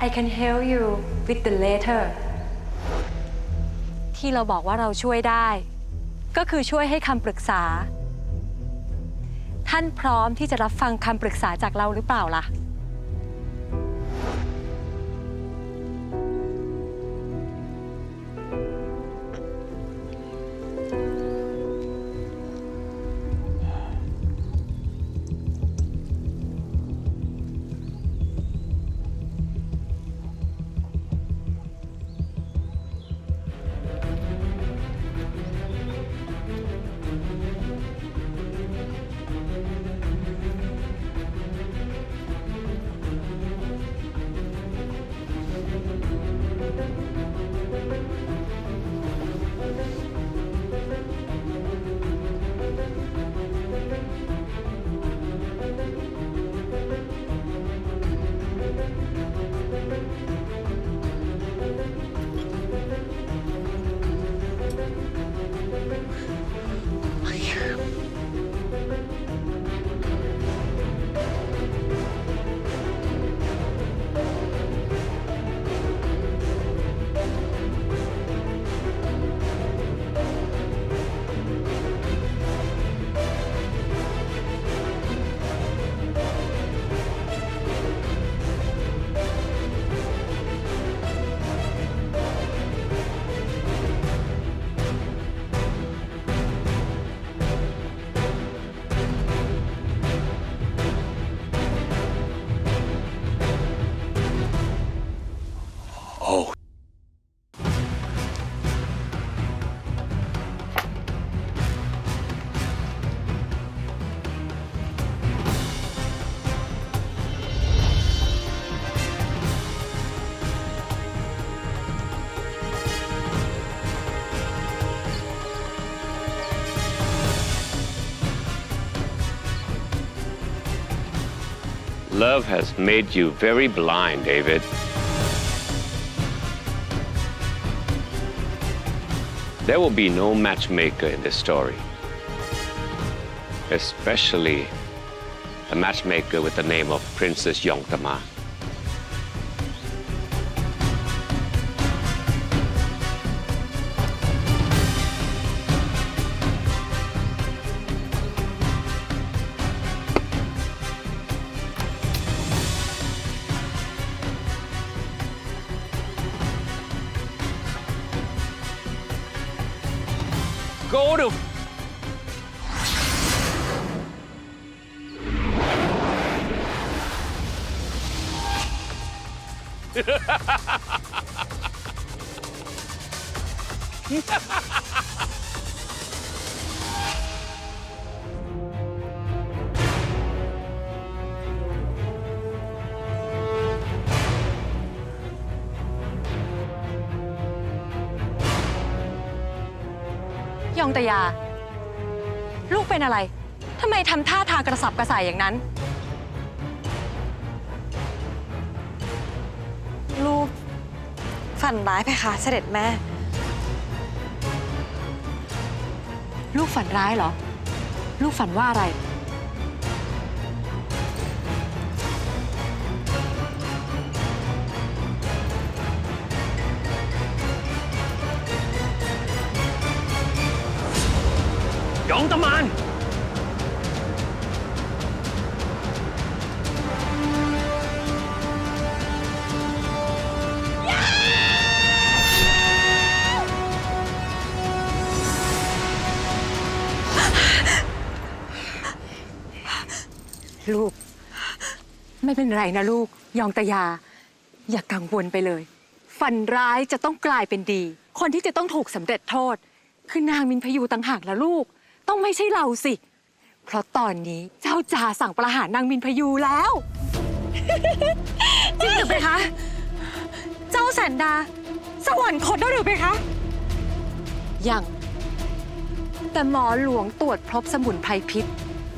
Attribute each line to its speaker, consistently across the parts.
Speaker 1: I can help you with the letter ที่เราบอกว่าเราช่วยได้ ก็คือช่วยให้คำปรึกษา ท่านพร้อมที่จะรับฟังคำปรึกษาจากเราหรือเปล่าล่ะ
Speaker 2: Love has made you very blind, David. There will be no matchmaker in this story. Especially a matchmaker with the name of Princess Yongtama. golem. Ha ha ha ha!
Speaker 1: ยองตยา ลูกเป็นอะไรทำไมทำท่าทางกระสับกระส่ายอย่างนั้น
Speaker 3: ลูกฝันร้ายไปคะเสด็จแม่
Speaker 1: ลูกฝันร้ายเหรอ ลูกฝันว่าอะไร
Speaker 2: ตมาน
Speaker 1: ลูก ไม่เป็นไรนะลูก ยองตยา อย่ากกังวลไปเลย ฝันร้ายจะต้องกลายเป็นดี คนที่จะต้องถูกสำเร็จโทษ คือนางมินพยูต่างหากละลูก ต้องไม่ใช่เราสิ เพราะตอนนี้เจ้าจ่าสั่งประหารนางมินพยูแล้ว
Speaker 3: จริงหรือไปคะ เจ้าแสนดา สวรรคตแล้วหรือไปคะ
Speaker 1: ยัง แต่หมอหลวงตรวจพบสมุนไพรพิษ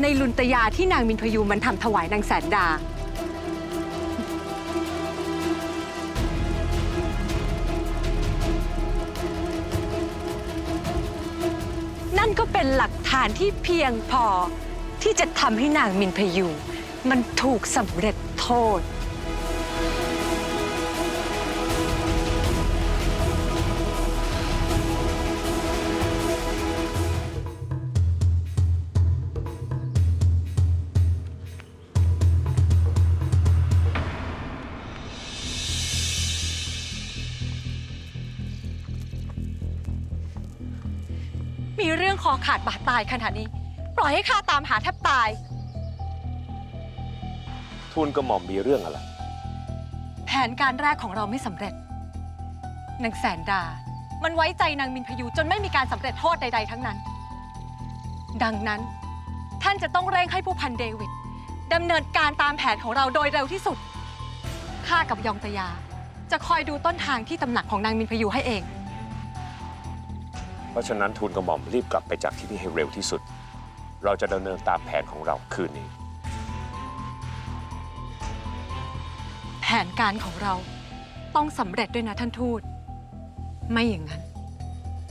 Speaker 1: ในลุนตยาที่นางมินพยูมันทำถวายนางแสนดา นก็เป็นหลักฐานที่เพียงพอที่จะทำให้นางมินพยู มันถูกสำเร็จโทษ อขาดบาดตายขนาดนี้ ปล่อยให้ข้าตามหาแทบตาย
Speaker 2: ทูลกระหม่อมมีเรื่องอะไร
Speaker 1: แผนการแรกของเราไม่สำเร็จนางแสนดา มันไว้ใจนางมินพยูจนไม่มีการสำเร็จโทษใด ๆ ทั้งนั้น ดังนั้นท่านจะต้องเร่งให้ผู้พันเดวิดดำเนินการตามแผนของเราโดยเร็วที่สุดข้ากับยองตยา จะคอยดูต้นทางที่ตำหนักของนางมินพยูให้เอง
Speaker 2: เพราะฉะนั้นทูลกระหม่อมรีบกลับไปจากที่นี่ให้เร็วที่สุด เราจะดำเนินตามแผนของเราคืนนี้
Speaker 1: แผนการของเราต้องสำเร็จด้วยนะท่านทูต ไม่อย่างนั้น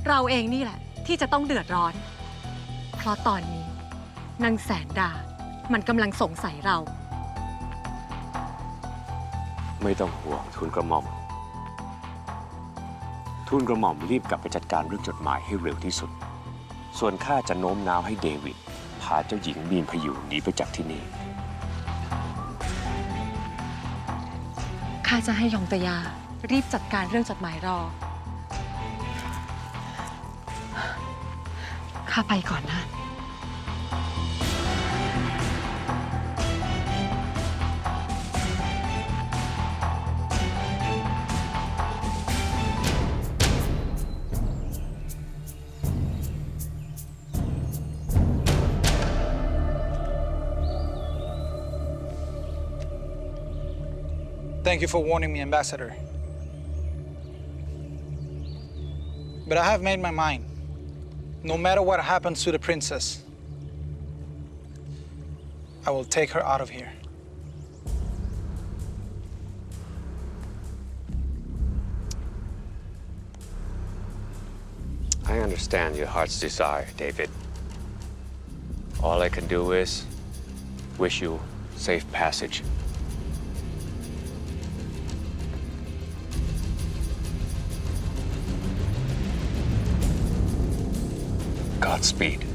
Speaker 1: เราเองนี่แหละ ที่จะต้องเดือดร้อน เพราะตอนนี้นางแสนดา มันกำลังสงสัยเรา
Speaker 2: ไม่ต้องห่วงทูลกระหม่อม ทูลกระหม่อมรีบกลับไปจัดการเรื่องจดหมายให้เร็วที่สุด ส่วนข้าจะโน้มน้าวให้เดวิดพาเจ้าหญิงมีนพยูหนีไปจากที่นี่
Speaker 1: ข้าจะให้ยองตยา รีบจัดการเรื่องจดหมายรอ ข้าไปก่อนนะ
Speaker 4: Thank you for warning me, Ambassador. But I have made my mind. No matter what happens to the princess, I will take her out of here.
Speaker 2: I understand your heart's desire, David. All I can do is wish you safe passage. Godspeed.